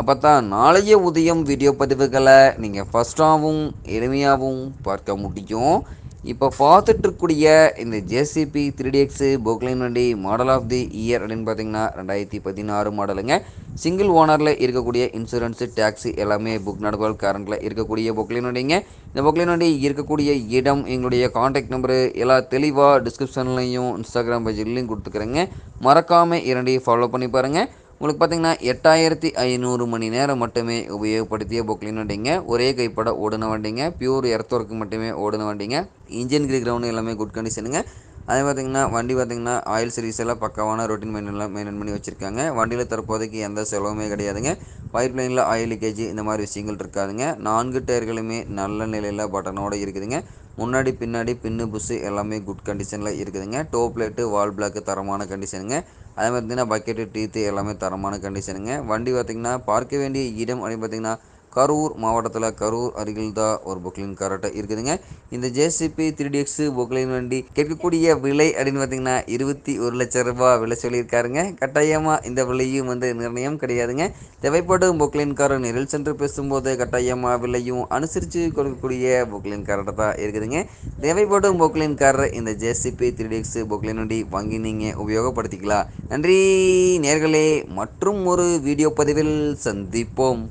அப்போ தான் நாளைய உதயம் வீடியோ பதிவுகளை நீங்கள் ஃபஸ்ட்டாகவும் எளிமையாகவும் பார்க்க முடியும். இப்போ பார்த்துட்ருக்கூடிய இந்த ஜேசிபி த்ரீ டிஎக்ஸு போக்லைன் வண்டி மாடல் ஆஃப் தி இயர் அப்படின்னு பார்த்தீங்கன்னா ரெண்டாயிரத்தி பதினாறு மாடலுங்க. சிங்கிள் ஓனரில் இருக்கக்கூடிய இன்சூரன்ஸு டேக்ஸி எல்லாமே புக் நடக்குவல் கரண்டில் இருக்கக்கூடிய பொக்லைன் வண்டிங்க இந்த பொக்லைன் வண்டி இருக்கக்கூடிய இடம் எங்களுடைய காண்டாக்ட் நம்பரு எல்லா தெளிவாக டிஸ்கிரிப்ஷன்லையும் இன்ஸ்டாகிராம் பேஜ்லையும் கொடுத்துக்கிறேங்க. மறக்காமல் இரண்டையும் ஃபாலோ பண்ணி பாருங்கள் உங்களுக்கு பார்த்தீங்கன்னா எட்டாயிரத்தி ஐநூறு மணி நேரம் மட்டுமே உபயோகப்படுத்திய பொக்லின் வண்டிங்க. ஒரே கைப்பட ஓடின வண்டிங்க. பியூர் எர்த்தோருக்கு மட்டுமே ஓடின வண்டிங்க. இன்ஜின் கிரி கிரவுண்டு எல்லாமே குட் கண்டிஷனுங்க அதே பார்த்திங்கன்னா வண்டி பார்த்திங்கன்னா ஆயில் சர்வீஸ் எல்லாம் பக்காவான ரொட்டீன் மெயின்டெல்லாம் மெயின்டைன் பண்ணி வச்சுருக்காங்க. வண்டியில் தற்போதைக்கு எந்த செலவுமே கிடையாதுங்க. பைப் லைனில் ஆயில் லீக்கேஜ் இந்த மாதிரி விஷயங்கள் இருக்காதுங்க. நான்கு டயர்களுமே நல்ல நிலையில் பட்டனோடு இருக்குதுங்க. முன்னாடி பின்னாடி பின்னு புஸ்ஸு எல்லாமே குட் கண்டிஷனில் இருக்குதுங்க. டோப் பிளேட்டு வால் பிளாக்கு தரமான கண்டிஷனுங்க அதே மாதிரி பார்த்தீங்கன்னா பக்கெட்டு டீத்து எல்லாமே தரமான கண்டிஷனுங்க வண்டி பார்த்திங்கன்னா பார்க்க வேண்டிய இடம் அப்படின்னு பார்த்திங்கன்னா கரூர் மாவட்டத்தில் கரூர் அருகில் தான் ஒரு புக்லின் கரெக்டாக இருக்குதுங்க. இந்த ஜேசிபி த்ரீ டிஎக்ஸு புக்லின் வண்டி கேட்கக்கூடிய விலை அப்படின்னு பார்த்தீங்கன்னா இருபத்தி ஒரு லட்சம் ரூபாய் விலை சொல்லியிருக்காருங்க. கட்டாயமாக இந்த விலையும் வந்து நிர்ணயம் கிடையாதுங்க. தேவைப்படும் புக்லின் காரை நெரில் சென்று பேசும்போது கட்டாயமாக விலையும் அனுசரித்து கொடுக்கக்கூடிய புக்லின் கார்ட்டை தான் இருக்குதுங்க. தேவைப்படும் புக்லின் காரை இந்த ஜேசிபி த்ரீ டிஎக்ஸு புக்லின் வண்டி வாங்கி நீங்கள் உபயோகப்படுத்திக்கலாம். நன்றி நேர்களே. மற்றும் ஒரு வீடியோ பதிவில் சந்திப்போம்.